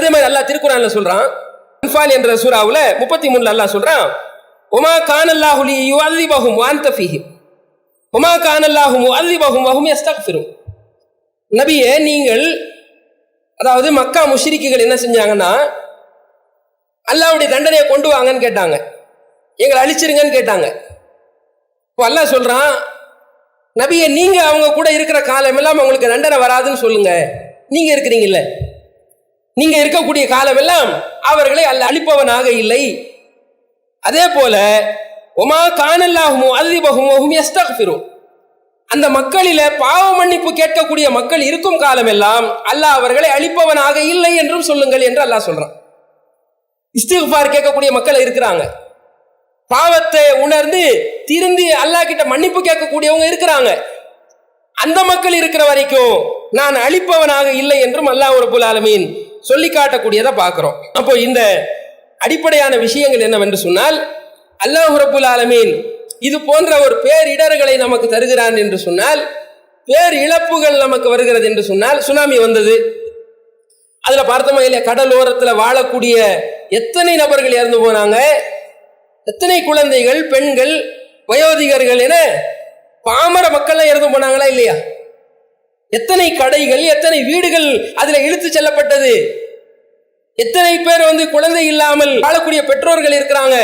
அதே மாதிரி அல்லாஹ் திருக்குறான்ல சொல்றான். அன்பால் என்ற சூறாவுல முப்பத்தி மூணுல அல்லாஹ் சொல்றான் உமா கானல்லாஹுலி யுஅல்லிபஹும் வாந்த ஃபீஹிம் உமா கானல்லாஹு முஅல்லிபஹும் வஹும் யஸ்தக்ஃபிரும் நபியே நீங்கள் அதாவது மக்கா முஷ்ரிக்குகள் என்ன செஞ்சாங்கன்னா அல்லாஹ்வுடைய தண்டனையை கொண்டு வாங்கன்னு கேட்டாங்க. எங்களை அழிச்சிருங்கன்னு கேட்டாங்க. இப்போ அல்லாஹ் சொல்றான் நபியை நீங்க அவங்க கூட இருக்கிற காலம் எல்லாம் உங்களுக்கு தண்டனை வராதுன்னு சொல்லுங்க. நீங்க இருக்கிறீங்கல்ல. நீங்க இருக்கக்கூடிய காலமெல்லாம் அவர்களை அல்ல அழிப்பவனாக இல்லை. அதே போல ஒமா கானல்லாஹுமோ அல்லிபகுமோகும் எஸ்தக்ஃபிரும் அந்த மக்களில பாவ மன்னிப்பு கேட்கக்கூடிய மக்கள் இருக்கும் காலமெல்லாம் அல்லாஹ் அவர்களை அழிப்பவனாக இல்லை என்றும் சொல்லுங்கள் என்று அல்லாஹ் சொல்றான். இஸ்திஃபார் கேட்கக்கூடிய மக்கள் இருக்கிறாங்க. பாவத்தை உணர்ந்து திருந்தி அல்லாஹ் கிட்ட மன்னிப்பு கேட்கக்கூடியவங்க இருக்கிறாங்க. அந்த மக்கள் இருக்கிற வரைக்கும் நான் அழிப்பவனாக இல்லை என்றும் அல்லாஹ் ரபுல் ஆலமீன் சொல்லி காட்டக்கூடியதை பார்க்குறோம். அப்போ இந்த அடிப்படையான விஷயங்கள் என்னவென்று சொன்னால் அல்லாஹ் ரபுல் ஆலமீன் இது போன்ற ஒரு பேரிடர்களை நமக்கு தருகிறான் என்று சொன்னால் பேர் இழப்புகள் நமக்கு வருகிறது என்று சொன்னால் சுனாமி வந்தது. அதில் பார்த்தோமா இல்லையா கடலோரத்தில் வாழக்கூடிய எத்தனை நபர்கள் இறந்து போனாங்க எத்தனை குழந்தைகள் பெண்கள் வயோதிகர்கள் என பாமர மக்கள்லாம் இறந்து போனாங்களா இல்லையா? எத்தனை கடைகள் எத்தனை வீடுகள் அதில் இழுத்து செல்லப்பட்டது? எத்தனை பேர் வந்து குழந்தை இல்லாமல் வாழக்கூடிய பெற்றோர்கள் இருக்கிறாங்க?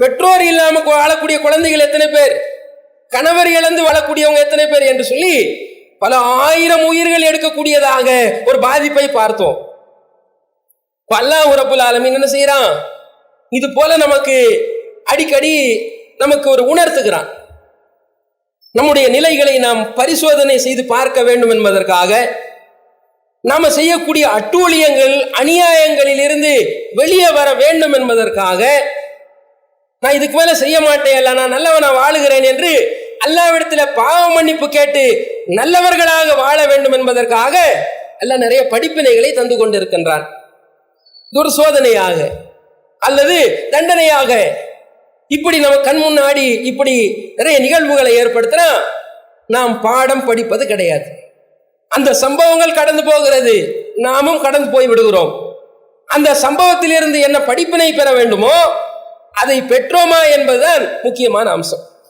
பெற்றோர் இல்லாமல் வாழக்கூடிய குழந்தைகள் எத்தனை பேர்? கணவர் இழந்து வாழக்கூடியவங்க எத்தனை பேர் என்று சொல்லி பல ஆயிரம் உயிர்கள் எடுக்கக்கூடியதாக ஒரு பாதிப்பை பார்த்தோம். பல்லா உறப்புல ஆலமின் என்ன செய்யறான் இது போல நமக்கு அடிக்கடி நமக்கு ஒரு உணர்த்துகிறான். நம்முடைய நிலைகளை நாம் பரிசோதனை செய்து பார்க்க வேண்டும் என்பதற்காக நாம செய்யக்கூடிய அட்டூழியங்கள் அநியாயங்களில் இருந்து வெளியே வர வேண்டும் என்பதற்காக நான் இதுக்கு மேல செய்ய மாட்டேன் இல்ல நான் நல்லவனா வாழுகிறேன் என்று அல்லாவிடத்துல பாவ மன்னிப்பு கேட்டு நல்லவர்களாக வாழ வேண்டும் என்பதற்காக அல்ல நிறைய படிப்பினைகளை தந்து கொண்டிருக்கின்றான் இது ஒரு சோதனையாக அல்லது தண்டனையாக இப்படி நம்ம கண் முன்னாடி இப்படி நிறைய நிகழ்வுகளை ஏற்படுத்தினா நாம் பாடம் படிப்பது கிடையாது. அந்த சம்பவங்கள் கடந்து போகிறது. நாமும் கடந்து போய் விடுகிறோம். அந்த சம்பவத்திலிருந்து என்ன படிப்பினை பெற வேண்டுமோ அதை பெற்றோமா என்பதுதான் முக்கியமான அம்சம்.